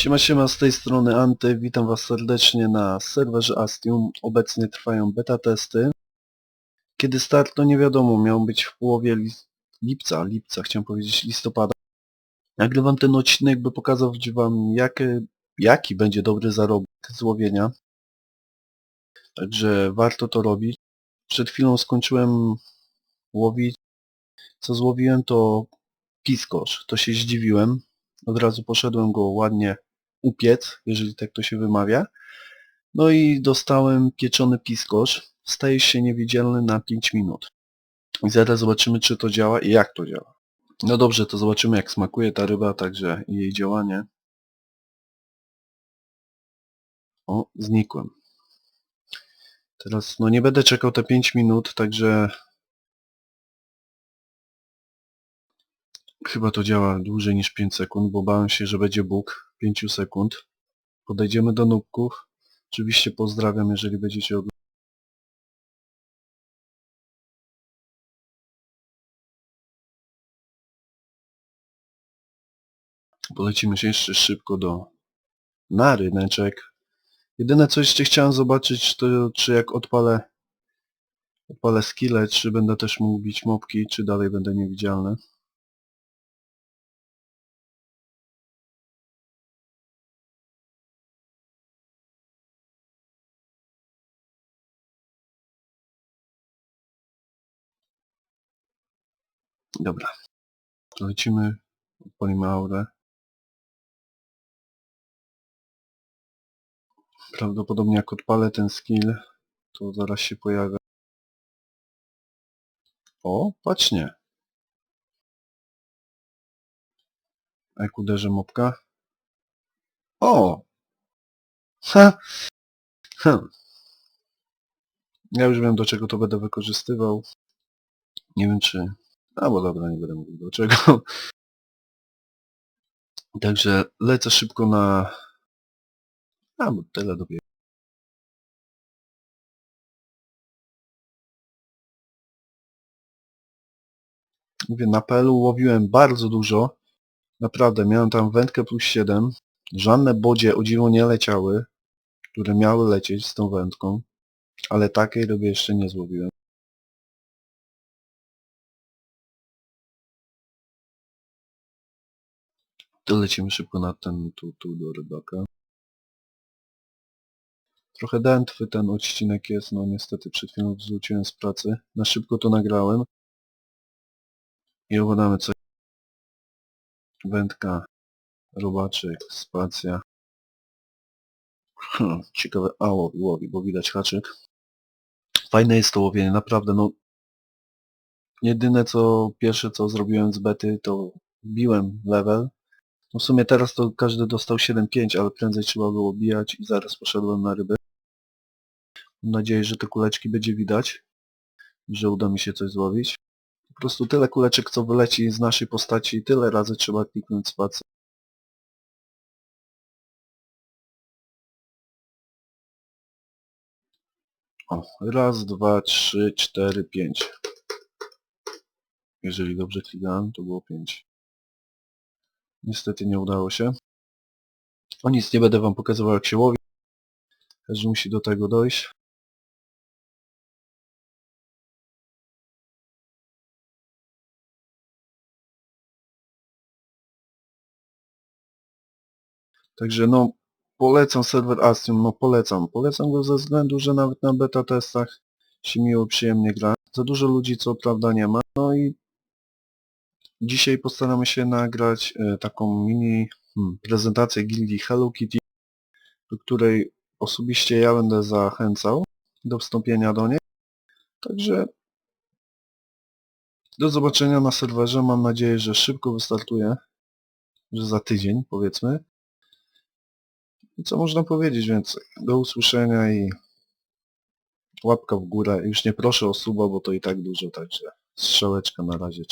Siema, siema, z tej strony Anty, witam was serdecznie na serwerze Astium. Obecnie trwają beta testy. Kiedy start to nie wiadomo, miał być w połowie lis- lipca, lipca, chciałem powiedzieć listopada. Nagrywam ten odcinek, by pokazać wam jakie, jaki będzie dobry zarobek z łowienia. Także warto to robić. Przed chwilą skończyłem łowić. Co złowiłem to piskosz. To się zdziwiłem. Od razu poszedłem go ładnie upiec, jeżeli tak to się wymawia. No i dostałem pieczony piskosz. Staje się niewidzialny na 5 minut. I zaraz zobaczymy, czy to działa i jak to działa. No dobrze, to zobaczymy, jak smakuje ta ryba, także jej działanie. O, znikłem. Teraz, no nie będę czekał te 5 minut, także Chyba to działa dłużej niż 5 sekund, bo bałem się, że będzie bóg 5 sekund. Podejdziemy do nubków. Oczywiście pozdrawiam, jeżeli będziecie oglądać. Polecimy się jeszcze szybko do na ryneczek. Jedyne co jeszcze chciałem zobaczyć, to czy jak odpalę odpalę skille, czy będę też mógł bić mopki, czy dalej będę niewidzialny. Dobra. Lecimy, odpalimy aurę. Prawdopodobnie jak odpalę ten skill, to zaraz się pojawia. O, patrz nie. Jak uderzę mopka. O! Ha! Ja już wiem do czego to będę wykorzystywał. Nie wiem czy... A bo dobra, nie będę mówił do czego. Także lecę szybko na... A, bo tyle dobiegł. Mówię, na PL łowiłem bardzo dużo. Naprawdę, miałem tam wędkę plus 7. Żadne bodzie o dziwo nie leciały, które miały lecieć z tą wędką. Ale takiej ryby jeszcze nie złowiłem. Lecimy szybko na ten tu, tu do rybaka. Trochę dętwy ten odcinek jest, no niestety przed chwilą wróciłem z pracy. Na szybko to nagrałem. I oglądamy co. Wędka, robaczyk, spacja. Hmm, ciekawe, a łowi, łowi, bo widać haczyk. Fajne jest to łowienie, naprawdę, no. Jedyne co, pierwsze co zrobiłem z bety, to biłem level. No w sumie teraz to każdy dostał 7-5, ale prędzej trzeba było bijać i zaraz poszedłem na ryby. Mam nadzieję, że te kuleczki będzie widać, że uda mi się coś złowić. Po prostu tyle kuleczek, co wyleci z naszej postaci, tyle razy trzeba kliknąć spację. O, raz, dwa, trzy, cztery, pięć. Jeżeli dobrze klikałem, to było pięć. Niestety nie udało się. O nic, nie będę wam pokazywał jak się łowi. Każdy musi do tego dojść. Także no, polecam serwer Astium, no polecam. Polecam go ze względu, że nawet na beta testach się miło, przyjemnie gra. Za dużo ludzi co prawda nie ma. No i dzisiaj postaramy się nagrać e, taką mini hmm, prezentację gildii Hello Kitty, do której osobiście ja będę zachęcał do wstąpienia do niej. Także do zobaczenia na serwerze. Mam nadzieję, że szybko wystartuje, że za tydzień powiedzmy. I co można powiedzieć więcej? Do usłyszenia i łapka w górę. Już nie proszę o suba, bo to i tak dużo, także strzałeczka na razie.